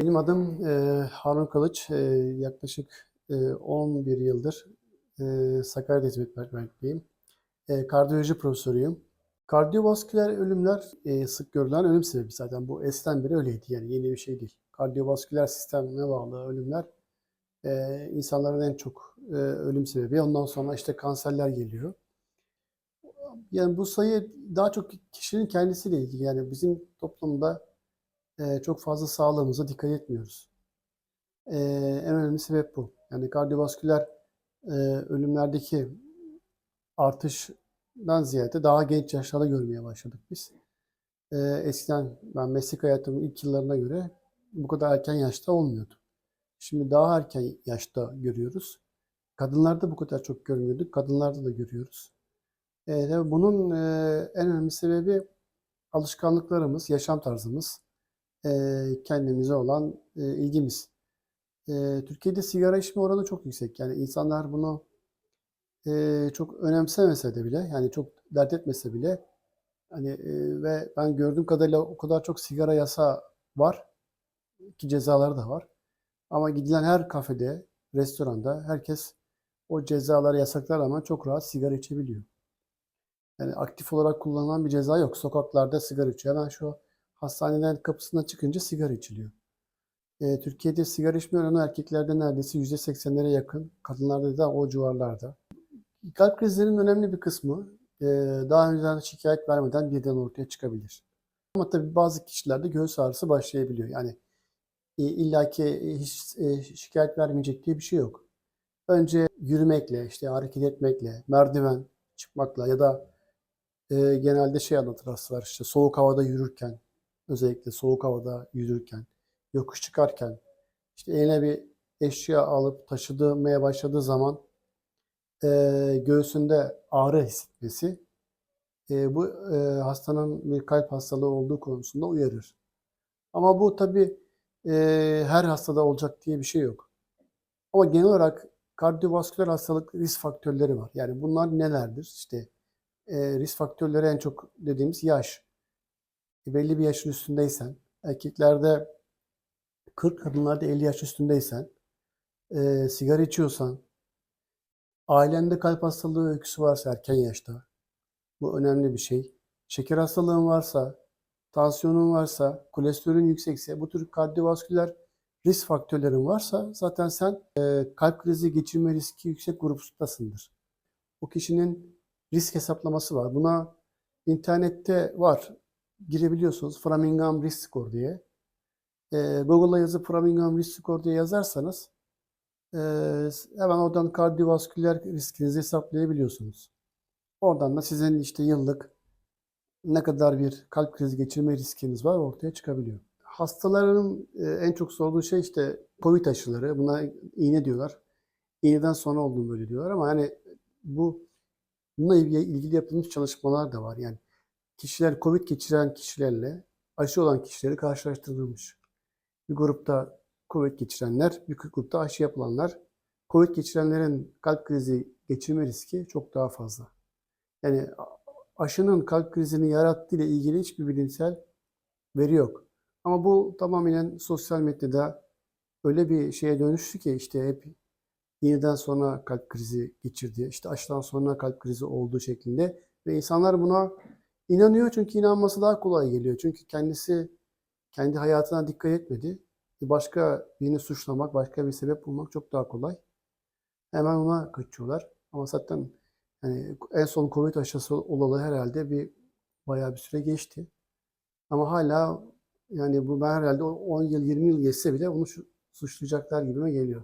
Benim adım e, Harun Kılıç. E, yaklaşık e, 11 yıldır e, Sakarya'da hizmet vermekteyim. E, kardiyoloji profesörüyüm. Kardiyovasküler ölümler e, sık görülen ölüm sebebi zaten. Bu eskiden beri öyleydi yani yeni bir şey değil. Kardiyovasküler sistemine bağlı ölümler e, insanların en çok e, ölüm sebebi. Ondan sonra işte kanserler geliyor. Yani bu sayı daha çok kişinin kendisiyle ilgili. Yani bizim toplumda çok fazla sağlığımıza dikkat etmiyoruz. En önemli sebep bu. Yani kardiyovasküler ölümlerdeki artışdan ziyade daha genç yaşlarda görmeye başladık biz. Eskiden ben meslek hayatımın ilk yıllarına göre bu kadar erken yaşta olmuyordu. Şimdi daha erken yaşta görüyoruz. Kadınlarda bu kadar çok görmüyorduk. Kadınlarda da görüyoruz. E, bunun e, en önemli sebebi alışkanlıklarımız, yaşam tarzımız, kendimize olan ilgimiz. Türkiye'de sigara içme oranı çok yüksek. Yani insanlar bunu çok önemsemese de bile, yani çok dert etmese bile, hani ve ben gördüğüm kadarıyla o kadar çok sigara yasa var ki cezaları da var. Ama gidilen her kafede, restoranda herkes o cezaları yasaklar ama çok rahat sigara içebiliyor. Yani aktif olarak kullanılan bir ceza yok. Sokaklarda sigara içiyor. Hemen şu hastaneden kapısına çıkınca sigara içiliyor. E, Türkiye'de sigara içme oranı erkeklerde neredeyse %80'lere yakın. Kadınlarda da o civarlarda. Kalp krizlerinin önemli bir kısmı e, daha önceden şikayet vermeden birden ortaya çıkabilir. Ama tabii bazı kişilerde göğüs ağrısı başlayabiliyor. Yani e, illaki e, hiç e, şikayet vermeyecek diye bir şey yok. Önce yürümekle, işte hareket etmekle, merdiven çıkmakla ya da e, genelde şey anlatır hastalar işte soğuk havada yürürken, özellikle soğuk havada yürürken, yokuş çıkarken, işte eline bir eşya alıp taşıdığmaya başladığı zaman e, göğsünde ağrı hissetmesi e, bu e, hastanın bir kalp hastalığı olduğu konusunda uyarır. Ama bu tabii e, her hastada olacak diye bir şey yok. Ama genel olarak kardiyovasküler hastalık risk faktörleri var. Yani bunlar nelerdir? İşte e, risk faktörleri en çok dediğimiz yaş. Belli bir yaşın üstündeysen, erkeklerde 40, kadınlarda 50 yaş üstündeysen, e, sigara içiyorsan, ailende kalp hastalığı öyküsü varsa erken yaşta, bu önemli bir şey. Şeker hastalığın varsa, tansiyonun varsa, kolesterolün yüksekse, bu tür kardiyovasküler risk faktörlerin varsa zaten sen e, kalp krizi geçirme riski yüksek gruptasındır. O kişinin risk hesaplaması var. Buna internette var. Girebiliyorsunuz. Framingham Risk Score diye. E, Google'a yazıp Framingham Risk Score diye yazarsanız e, hemen oradan kardiyovasküler riskinizi hesaplayabiliyorsunuz. Oradan da sizin işte yıllık ne kadar bir kalp krizi geçirme riskiniz var ortaya çıkabiliyor. Hastaların e, en çok sorduğu şey işte COVID aşıları. Buna iğne diyorlar. İğneden sonra olduğunu böyle diyorlar ama hani bu bununla ilgili yapılmış çalışmalar da var. Yani kişiler COVID geçiren kişilerle aşı olan kişileri karşılaştırılmış. Bir grupta COVID geçirenler, bir grupta aşı yapılanlar. COVID geçirenlerin kalp krizi geçirme riski çok daha fazla. Yani aşının kalp krizini yarattığı ile ilgili hiçbir bilimsel veri yok. Ama bu tamamen sosyal medyada öyle bir şeye dönüştü ki işte hep yeniden sonra kalp krizi geçirdi, işte aşıdan sonra kalp krizi olduğu şeklinde ve insanlar buna inanıyor çünkü inanması daha kolay geliyor. Çünkü kendisi kendi hayatına dikkat etmedi. Başka birini suçlamak, başka bir sebep bulmak çok daha kolay. Hemen ona kaçıyorlar. Ama zaten yani en son Covid aşısı olalı herhalde bir bayağı bir süre geçti. Ama hala yani bu ben herhalde 10 yıl 20 yıl geçse bile onu suçlayacaklar gibime geliyor.